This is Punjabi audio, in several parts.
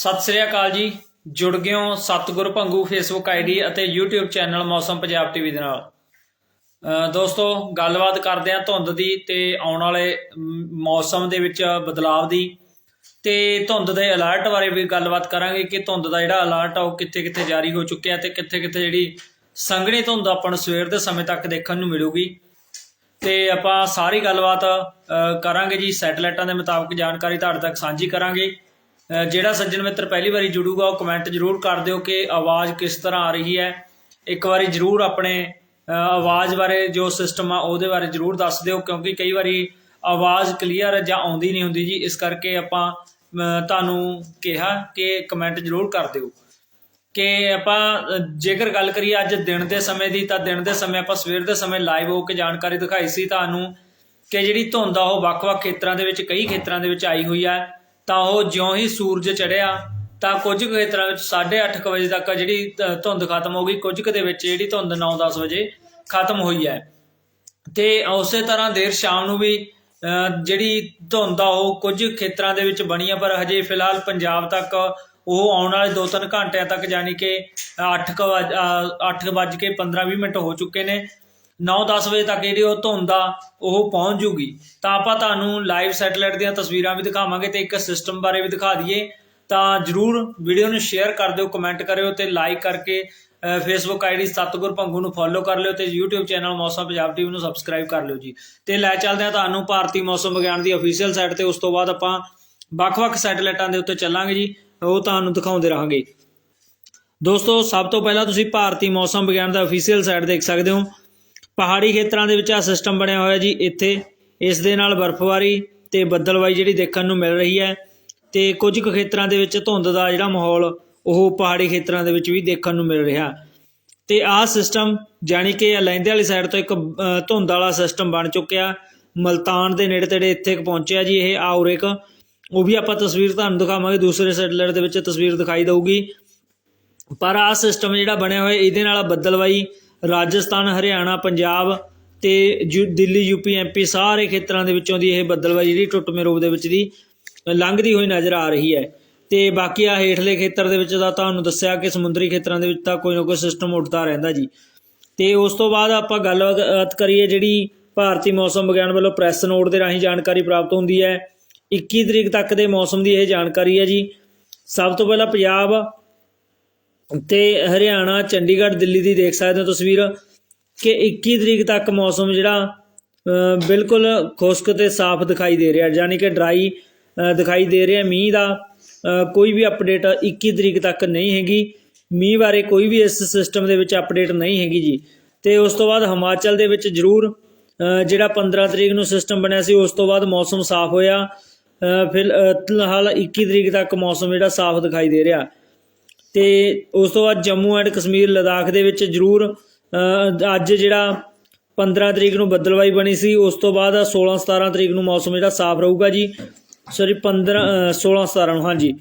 ਸਤਿ ਸ੍ਰੀ ਅਕਾਲ ਜੀ। ਜੁੜ ਗਏ ਹੋ ਸਤਿਗੁਰ ਭੰਗੂ ਫੇਸਬੁੱਕ ਆਈਡੀ ਅਤੇ YouTube ਚੈਨਲ ਮੌਸਮ ਪੰਜਾਬ ਟੀਵੀ ਦੇ ਨਾਲ। ਦੋਸਤੋ, ਗੱਲਬਾਤ ਕਰਦੇ ਹਾਂ ਧੁੰਦ ਦੀ ਤੇ ਆਉਣ ਵਾਲੇ ਮੌਸਮ ਦੇ ਵਿੱਚ ਬਦਲਾਵ ਦੀ। ਤੇ ਧੁੰਦ ਦੇ ਅਲਰਟ ਬਾਰੇ ਵੀ ਗੱਲਬਾਤ ਕਰਾਂਗੇ ਕਿ ਧੁੰਦ ਦਾ ਜਿਹੜਾ ਅਲਰਟ ਆ ਉਹ ਕਿੱਥੇ-ਕਿੱਥੇ ਜਾਰੀ ਹੋ ਚੁੱਕਿਆ ਤੇ ਕਿੱਥੇ-ਕਿੱਥੇ ਜਿਹੜੀ ਸੰਘਣੀ ਧੁੰਦ ਆਪਾਂ ਨੂੰ ਸਵੇਰ ਦੇ ਸਮੇਂ ਤੱਕ ਦੇਖਣ ਨੂੰ ਮਿਲੂਗੀ। ਤੇ ਆਪਾਂ ਸਾਰੀ ਗੱਲਬਾਤ ਕਰਾਂਗੇ ਜੀ। ਸੈਟਲਾਈਟਾਂ ਦੇ ਮੁਤਾਬਕ ਜਾਣਕਾਰੀ ਤੁਹਾਡੇ ਤੱਕ ਸਾਂਝੀ ਕਰਾਂਗੇ। ਜਿਹੜਾ ਸੱਜਣ ਮਿੱਤਰ ਪਹਿਲੀ ਵਾਰੀ ਜੁੜੂਗਾ, ਉਹ ਕਮੈਂਟ ਜ਼ਰੂਰ ਕਰ ਦਿਓ ਕਿ ਆਵਾਜ਼ ਕਿਸ ਤਰ੍ਹਾਂ ਆ ਰਹੀ ਹੈ। ਇੱਕ ਵਾਰੀ ਜ਼ਰੂਰ ਆਪਣੇ ਆਵਾਜ਼ ਬਾਰੇ ਜੋ ਸਿਸਟਮ ਆ, ਉਹਦੇ ਬਾਰੇ ਜ਼ਰੂਰ ਦੱਸ ਦਿਓ, ਕਿਉਂਕਿ ਕਈ ਵਾਰੀ ਆਵਾਜ਼ ਕਲੀਅਰ ਜਾਂ ਆਉਂਦੀ ਨਹੀਂ ਹੁੰਦੀ ਜੀ। ਇਸ ਕਰਕੇ ਆਪਾਂ ਤੁਹਾਨੂੰ ਕਿਹਾ ਕਿ ਕਮੈਂਟ ਜ਼ਰੂਰ ਕਰ ਦਿਓ। ਕਿ ਆਪਾਂ, ਜੇਕਰ ਗੱਲ ਕਰੀਏ ਅੱਜ ਦਿਨ ਦੇ ਸਮੇਂ ਦੀ, ਤਾਂ ਦਿਨ ਦੇ ਸਮੇਂ ਆਪਾਂ ਸਵੇਰ ਦੇ ਸਮੇਂ ਲਾਈਵ ਹੋ ਕੇ ਜਾਣਕਾਰੀ ਦਿਖਾਈ ਸੀ। ਤੁਹਾਨੂੰ ਕਿ ਜਿਹੜੀ ਧੁੰਦ ਆ, ਉਹ ਵੱਖ-ਵੱਖ ਖੇਤਰਾਂ ਦੇ ਵਿੱਚ, ਕਈ ਖੇਤਰਾਂ ਦੇ ਵਿੱਚ ਆਈ ਹੋਈ ਆ। ਤਾਂ ਉਹ ਜਿਉਂ ਹੀ ਸੂਰਜ ਚੜ੍ਹਿਆ ਤਾਂ ਕੁਝ ਕੁ ਖੇਤਰਾਂ ਵਿੱਚ 8:30 ਵਜੇ ਤੱਕ ਜਿਹੜੀ ਧੁੰਦ ਖਤਮ ਹੋ ਗਈ। ਕੁਝ ਕੁ ਦੇ ਵਿੱਚ ਜਿਹੜੀ ਧੁੰਦ 9-10 ਵਜੇ ਖਤਮ ਹੋਈ ਹੈ। ਤੇ ਉਸੇ ਤਰ੍ਹਾਂ ਦੇਰ ਸ਼ਾਮ ਨੂੰ ਵੀ ਅ, ਜਿਹੜੀ ਧੁੰਦ ਆ ਉਹ ਕੁਝ ਖੇਤਰਾਂ ਦੇ ਵਿੱਚ ਬਣੀ ਆ ਪਰ ਹਜੇ ਫਿਲਹਾਲ ਪੰਜਾਬ ਤੱਕ ਉਹ ਆਉਣ ਵਾਲੇ 2-3 ਘੰਟਿਆਂ ਤੱਕ ਯਾਨੀ ਕਿ 8 8 ਵੱਜ ਕੇ 15-20 ਮਿੰਟ ਹੋ ਚੁੱਕੇ ਨੇ। 9-10 ਵਜੇ ਤੱਕ ਜਿਹੜੀ ਉਹ ਧੁੰਦ ਆ, ਉਹ ਪਹੁੰਚ ਜੂਗੀ। ਤਾਂ ਆਪਾਂ ਤੁਹਾਨੂੰ ਲਾਈਵ ਸੈਟੇਲਾਈਟ ਦੀਆਂ ਤਸਵੀਰਾਂ ਵੀ ਦਿਖਾਵਾਂਗੇ ਤੇ ਇੱਕ ਸਿਸਟਮ ਬਾਰੇ ਵੀ ਦਿਖਾ ਦਈਏ। ਤਾਂ ਜਰੂਰ ਵੀਡੀਓ ਨੂੰ ਸ਼ੇਅਰ ਕਰ ਦਿਓ ਕਮੈਂਟ ਕਰਿਓ ਤੇ ਲਾਈਕ ਕਰਕੇ ਫੇਸਬੁੱਕ ਆਈਡੀ ਸਤਗੁਰ ਭੰਗੂ ਨੂੰ ਫੋਲੋ ਕਰ ਲਿਓ ਤੇ YouTube ਚੈਨਲ ਮੌਸਮ ਪੰਜਾਬ ਟੀਵੀ ਨੂੰ ਸਬਸਕ੍ਰਾਈਬ ਕਰ ਲਿਓ ਜੀ। ਤੇ ਲੈ ਚੱਲਦੇ ਹਾਂ ਤੁਹਾਨੂੰ ਭਾਰਤੀ ਮੌਸਮ ਵਿਗਿਆਨ ਦੀ ਅਫੀਸ਼ੀਅਲ ਸਾਈਟ ਤੇ, ਉਸ ਤੋਂ ਬਾਅਦ ਆਪਾਂ ਵੱਖ-ਵੱਖ ਸੈਟਲਾਈਟਾਂ ਦੇ ਉੱਤੇ ਚੱਲਾਂਗੇ ਜੀ, ਉਹ ਤੁਹਾਨੂੰ ਦਿਖਾਉਂਦੇ ਰਹਾਂਗੇ। ਦੋਸਤੋ, ਸਭ ਤੋਂ ਪਹਿਲਾਂ ਤੁਸੀਂ ਭਾਰਤੀ ਮੌਸਮ ਵਿਗਿਆਨ ਦਾ ਅਫੀਸ਼ੀਅਲ ਸਾਈਟ ਦੇਖ ਸਕਦੇ ਹੋ। ਪਹਾੜੀ ਖੇਤਰਾਂ ਦੇ ਵਿੱਚ ਆ ਸਿਸਟਮ ਬਣਿਆ ਹੋਇਆ ਜੀ, ਇੱਥੇ। ਇਸ ਦੇ ਨਾਲ ਬਰਫ਼ਬਾਰੀ ਤੇ ਬੱਦਲਬਾਈ ਜਿਹੜੀ ਦੇਖਣ ਨੂੰ ਮਿਲ ਰਹੀ ਹੈ। ਤੇ ਕੁਝ ਕੁ ਖੇਤਰਾਂ ਦੇ ਵਿੱਚ ਧੁੰਦ ਦਾ ਜਿਹੜਾ ਮਾਹੌਲ, ਉਹ ਪਹਾੜੀ ਖੇਤਰਾਂ ਦੇ ਵਿੱਚ ਵੀ ਦੇਖਣ ਨੂੰ ਮਿਲ ਰਿਹਾ। ਤੇ ਆਹ ਸਿਸਟਮ ਜਾਣੀ ਕਿ ਲਹਿੰਦੇ ਵਾਲੀ ਸਾਈਡ ਤੋਂ ਇੱਕ ਧੁੰਦ ਵਾਲਾ ਸਿਸਟਮ ਬਣ ਚੁੱਕਿਆ। ਮਲਤਾਨ ਦੇ ਨੇੜੇ ਤੇੜੇ ਇੱਥੇ ਪਹੁੰਚਿਆ ਜੀ ਇਹ ਆਉਰੇਕ। ਉਹ ਵੀ ਆਪਾਂ ਤਸਵੀਰ ਤੁਹਾਨੂੰ ਦਿਖਾਵਾਂਗੇ, ਦੂਸਰੇ ਸੈਟਲਾਈਟ ਦੇ ਵਿੱਚ ਤਸਵੀਰ ਦਿਖਾਈ ਦਊਗੀ। ਪਰ ਆਹ ਸਿਸਟਮ ਜਿਹੜਾ ਬਣਿਆ ਹੋਇਆ, ਇਹਦੇ ਨਾਲ ਬੱਦਲਵਾਈ ਰਾਜਸਥਾਨ, ਹਰਿਆਣਾ, ਪੰਜਾਬ ਤੇ ਯੂ- ਦਿੱਲੀ ਯੂਪੀ ਐਮਪੀ ਸਾਰੇ ਖੇਤਰਾਂ ਦੇ ਵਿੱਚੋਂ ਦੀ ਇਹ ਬੱਦਲਵਾਈ ਜਿਹੜੀ ਟੁੱਟਵੇਂ ਰੂਪ ਦੇ ਵਿੱਚ ਦੀ ਲੰਘਦੀ ਹੋਈ ਨਜ਼ਰ ਆ ਰਹੀ ਹੈ। ਤੇ ਬਾਕੀ ਆ ਹੇਠਲੇ ਖੇਤਰ ਦੇ ਵਿੱਚ ਤਾਂ ਤੁਹਾਨੂੰ ਦੱਸਿਆ ਕਿ ਸਮੁੰਦਰੀ ਖੇਤਰਾਂ ਦੇ ਵਿੱਚ ਤਾਂ ਕੋਈ ਨਾ ਕੋਈ ਸਿਸਟਮ ਉੱਠਦਾ ਰਹਿੰਦਾ ਜੀ। ਤੇ ਉਸ ਤੋਂ ਬਾਅਦ ਆਪਾਂ ਗੱਲਬਾਤ ਕਰੀਏ ਜਿਹੜੀ ਭਾਰਤੀ ਮੌਸਮ ਵਿਗਿਆਨ ਵੱਲੋਂ ਪ੍ਰੈਸ ਨੋਟ ਦੇ ਰਾਹੀਂ ਜਾਣਕਾਰੀ ਪ੍ਰਾਪਤ ਹੁੰਦੀ ਹੈ। 21 ਤਰੀਕ ਤੱਕ ਦੇ ਮੌਸਮ ਦੀ ਇਹ ਜਾਣਕਾਰੀ ਹੈ ਜੀ। ਸਭ ਤੋਂ ਪਹਿਲਾਂ ਪੰਜਾਬ ਤੇ ਹਰਿਆਣਾ, ਚੰਡੀਗੜ੍ਹ, ਦਿੱਲੀ ਦੀ ਦੇਖ ਸਕਦੇ ਹੋ ਤਸਵੀਰ ਕਿ 21 ਤਰੀਕ ਤੱਕ ਮੌਸਮ ਜਿਹੜਾ ਬਿਲਕੁਲ ਖੁਸ਼ਕ ਤੇ ਸਾਫ਼ ਦਿਖਾਈ ਦੇ ਰਿਹਾ, ਯਾਨੀ ਕਿ ਡਰਾਈ ਦਿਖਾਈ ਦੇ ਰਿਹਾ ਮੀਂਹ ਦਾ। ਕੋਈ ਵੀ ਅਪਡੇਟ 21 ਤਰੀਕ ਤੱਕ ਨਹੀਂ ਹੈਗੀ। ਮੀਂਹ ਬਾਰੇ ਕੋਈ ਵੀ ਇਸ ਸਿਸਟਮ ਦੇ ਵਿੱਚ ਅਪਡੇਟ ਨਹੀਂ ਹੈਗੀ ਜੀ। ਤੇ ਉਸ ਤੋਂ ਬਾਅਦ ਹਿਮਾਚਲ ਦੇ ਵਿੱਚ ਜ਼ਰੂਰ ਜਿਹੜਾ 15 ਤਰੀਕ ਨੂੰ ਸਿਸਟਮ ਬਣਿਆ ਸੀ, ਉਸ ਤੋਂ ਬਾਅਦ ਮੌਸਮ ਸਾਫ਼ ਹੋਇਆ। ਫਿਰ ਫਿਲਹਾਲ 21 ਤਰੀਕ ਤੱਕ ਮੌਸਮ ਜਿਹੜਾ ਸਾਫ਼ ਦਿਖਾਈ ਦੇ ਰਿਹਾ। ਤੇ ਉਸ ਤੋਂ ਬਾਅਦ ਜੰਮੂ ਐਂਡ ਕਸ਼ਮੀਰ ਲਦਾਖ ਦੇ ਵਿੱਚ ਜ਼ਰੂਰ ਅੱਜ ਜਿਹੜਾ 15 ਤਰੀਕ ਨੂੰ ਬੱਦਲਵਾਈ ਬਣੀ ਸੀ ਉਸ ਤੋਂ ਬਾਅਦ 16 17 ਤਰੀਕ ਨੂੰ ਮੌਸਮ ਜਿਹੜਾ ਸਾਫ਼ ਰਹੂਗਾ ਜੀ। ਸੌਰੀ 15 ਅ, 16 17 ਨੂੰ ਹਾਂਜੀ।